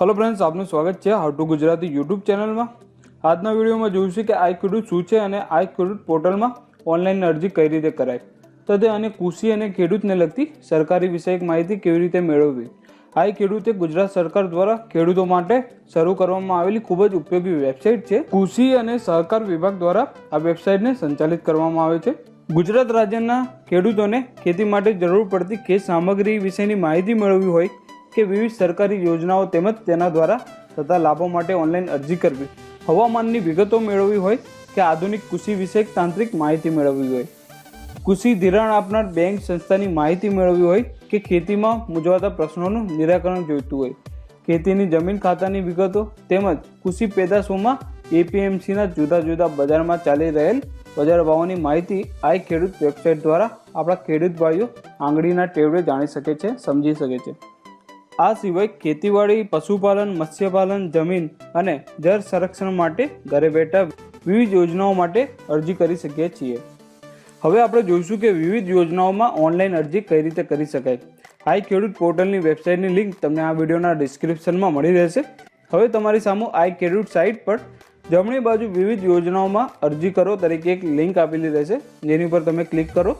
Hello friends આપનું સ્વાગત છે હાઉ ટુ ગુજરાતી યુટ્યુબ ચેનલમાં. આજના વિડીયોમાં જોઈશું કે આઈ ખેડૂત શું છે અને આઈ ખેડૂત પોર્ટલમાં ઓનલાઈન અરજી કઈ રીતે કરાય. તથે અને કૃષિ અને ખેડૂતને લગતી સરકારી વિષયક માહિતી કેવી રીતે મેળવવી. આઈ ખેડૂત ગુજરાત સરકાર દ્વારા ખેડૂતો માટે શરૂ કરવામાં આવેલી ખૂબ જ ઉપયોગી વેબસાઇટ છે. કૃષિ અને સહકાર વિભાગ દ્વારા આ વેબસાઇટને સંચાલિત કરવામાં આવે છે. ગુજરાત રાજ્યના ખેડૂતોને ખેતી માટે જરૂર પડતી ખેત સામગ્રી વિશેની માહિતી મેળવવી હોય કે વિવિધ સરકારી યોજનાઓ તેમજ તેના દ્વારા થતા લાભો માટે ઓનલાઈન અરજી કરવી. હવામાનની વિગતો મેળવવી હોય કે આધુનિક કૃષિ વિષયક તાંત્રિક માહિતી મેળવવી હોય? કૃષિ ધિરાણ આપનાર બેંક સંસ્થાની માહિતી મેળવવી હોય કે ખેતીમાં મૂંઝવાતા પ્રશ્નોનું નિરાકરણ જોઈતું હોય? ખેતીની જમીન ખાતાની વિગતો તેમજ કૃષિ પેદાશોમાં એપીએમસીના જુદા જુદા બજારમાં ચાલી રહેલ બજાર ભાવોની માહિતી આઈ ખેડૂત વેબસાઇટ દ્વારા આપણા ખેડૂત ભાઈઓ આંગળીના ટેવડે જાણી શકે છે, સમજી શકે છે. આ સિવાય ખેતીવાડી, પશુપાલન, મત્સ્યપાલન, જમીન અને જળ સંરક્ષણ માટે ઘરે બેઠા વિવિધ યોજનાઓ માટે અરજી કરી શકીએ છીએ. હવે આપણે જોઈશું કે વિવિધ યોજનાઓમાં ઓનલાઈન અરજી કઈ રીતે કરી શકાય. આઈ ખેડૂત પોર્ટલની વેબસાઇટની લિંક તમને આ વિડીયોના ડિસ્ક્રિપ્શનમાં મળી રહેશે. હવે તમારી સામે આઈ ખેડૂત સાઇટ પર જમણી બાજુ વિવિધ યોજનાઓમાં અરજી કરો તરીકે એક લિંક આપેલી રહેશે. જેની પર તમે ક્લિક કરો.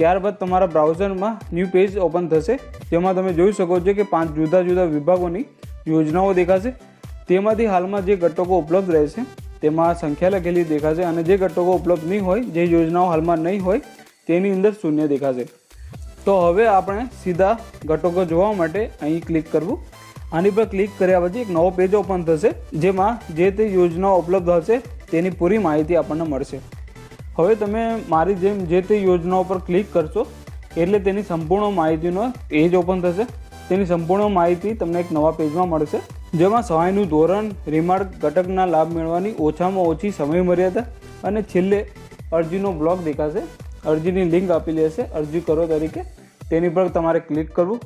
ત્યારબાદ તમારા બ્રાઉઝરમાં ન્યૂ પેજ ઓપન થશે. જેમાં તમે જોઈ શકો છો કે પાંચ જુદા જુદા વિભાગોની યોજનાઓ દેખાશે. તેમાંથી હાલમાં જે ઘટકો ઉપલબ્ધ રહેશે, તેમાં સંખ્યા લખેલી દેખાશે અને જે ઘટકો ઉપલબ્ધ નહીં હોય, જે યોજનાઓ હાલમાં નહીં હોય, તેની અંદર શૂન્ય દેખાશે. તો હવે આપણે સીધા ઘટકો જોવા માટે અહીં ક્લિક કરવું. આની પર ક્લિક કર્યા પછી એક નવો પેજ ઓપન થશે, જેમાં જે તે યોજનાઓ ઉપલબ્ધ હશે, તેની પૂરી માહિતી આપણને મળશે. હવે તમે મારી જેમ જે તે યોજનાઓ પર ક્લિક કરશો એટલે તેની સંપૂર્ણ માહિતીનો પેજ ઓપન થશે. તેની સંપૂર્ણ માહિતી તમને એક નવા પેજમાં મળશે, જેમાં સહાયનું ધોરણ રિમાર્ક ઘટકના લાભ મેળવવાની ઓછામાં ઓછી સમય મર્યાદા અને છેલ્લે અરજીનો બ્લોક દેખાશે. અરજીની લિંક આપેલી હશે અરજી કરો તરીકે. તેની પર તમારે ક્લિક કરવું.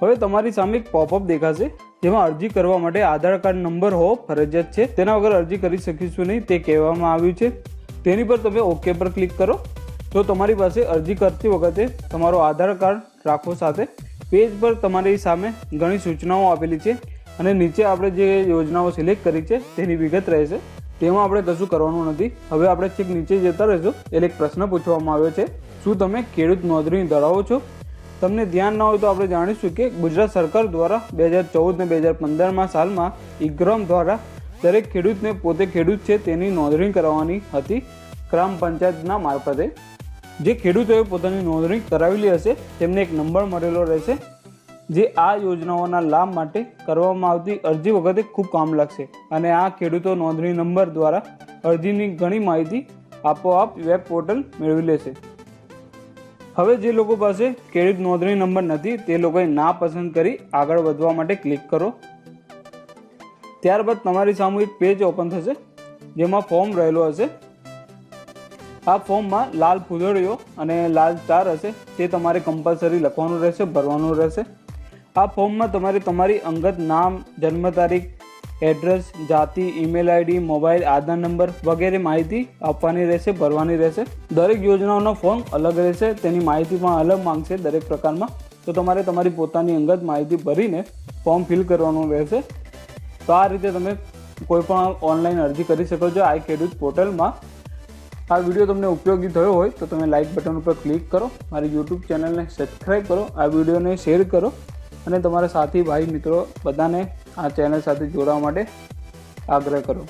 હવે તમારી સામે એક પોપઅપ દેખાશે, જેમાં અરજી કરવા માટે આધાર કાર્ડ નંબર હોવો ફરજિયાત છે. તેના વગર અરજી કરી શકીશું નહીં, તે કહેવામાં આવ્યું છે. તેની પર તમે ઓકે પર ક્લિક કરો. તો તમારી પાસે અરજી કરતી વખતે તમારો આધાર કાર્ડ રાખો સાથે પેજ પર તમારી સામે ઘણી સૂચનાઓ આપેલી છે અને નીચે આપણે જે યોજનાઓ સિલેક્ટ કરી છે તેની વિગત રહેશે. તેમાં આપણે કશું કરવાનું નથી. હવે આપણે છેક નીચે જતા રહીશું એટલે એક પ્રશ્ન પૂછવામાં આવ્યો છે. શું તમે ખેડૂત નોંધણી ધરાવો છો? તમને ધ્યાન ના હોય તો આપણે જાણીશું કે ગુજરાત સરકાર દ્વારા બે હજાર ચૌદ ને બે હજાર પંદરમાં સાલમાં ઇગ્રામ દ્વારા દરેક ખેડૂતને પોતે ખેડૂત છે તેની નોંધણી કરવાની હતી. ગ્રામ પંચાયતના મારફતે જે ખેડૂતોએ પોતાની નોંધણી કરાવેલી હશે, તેમને એક નંબર મળેલો રહેશે, જે આ યોજનાઓના લાભ માટે કરવામાં આવતી અરજી વખતે ખૂબ કામ લાગશે. અને આ ખેડૂતો નોંધણી નંબર દ્વારા અરજીની ઘણી માહિતી આપોઆપ વેબ પોર્ટલ મેળવી લેશે. હવે જે લોકો પાસે ખેડૂત નોંધણી નંબર નથી, તે લોકોએ ના પસંદ કરી આગળ વધવા માટે ક્લિક કરો. ત્યારબાદ તમારી સામે એક પેજ ઓપન થશે, જેમાં ફોર્મ રહેલો હશે. આ ફોર્મમાં લાલ ફૂદડીઓ અને લાલ ચાર હશે. તે તમારે કમ્પલસરી લખવાનું રહેશે, ભરવાનું રહેશે. આ ફોર્મમાં તમારે તમારી અંગત નામ, જન્મ તારીખ એડ્રેસ જાતિ email ID mobile Aadhaar number વગેરે માહિતી આપવાની રહેશે, ભરવાની રહેશે. દરેક યોજનાઓનો ફોર્મ અલગ રહેશે, તેની માહિતી પણ અલગ માંગશે દરેક પ્રકારમાં. તો તમારે તમારી પોતાની અંગત માહિતી ભરીને ફોર્મ ફિલ કરવાનું રહેશે. તો આ રીતે તમે કોઈ પણ ઓનલાઈન અરજી કરી શકો છો. આઈ ખેડૂત પોર્ટલમાં આ વીડિયો તમને ઉપયોગી થયો હોય તો તમે લાઇક બટન ઉપર ક્લિક કરો, મારી યુટ્યુબ ચેનલને સબસ્ક્રાઈબ કરો, આ વિડીયોને શેર કરો અને તમારા સાથી, ભાઈ, મિત્રો બધાને આ ચેનલ સાથે જોડાવા માટે આગ્રહ કરો.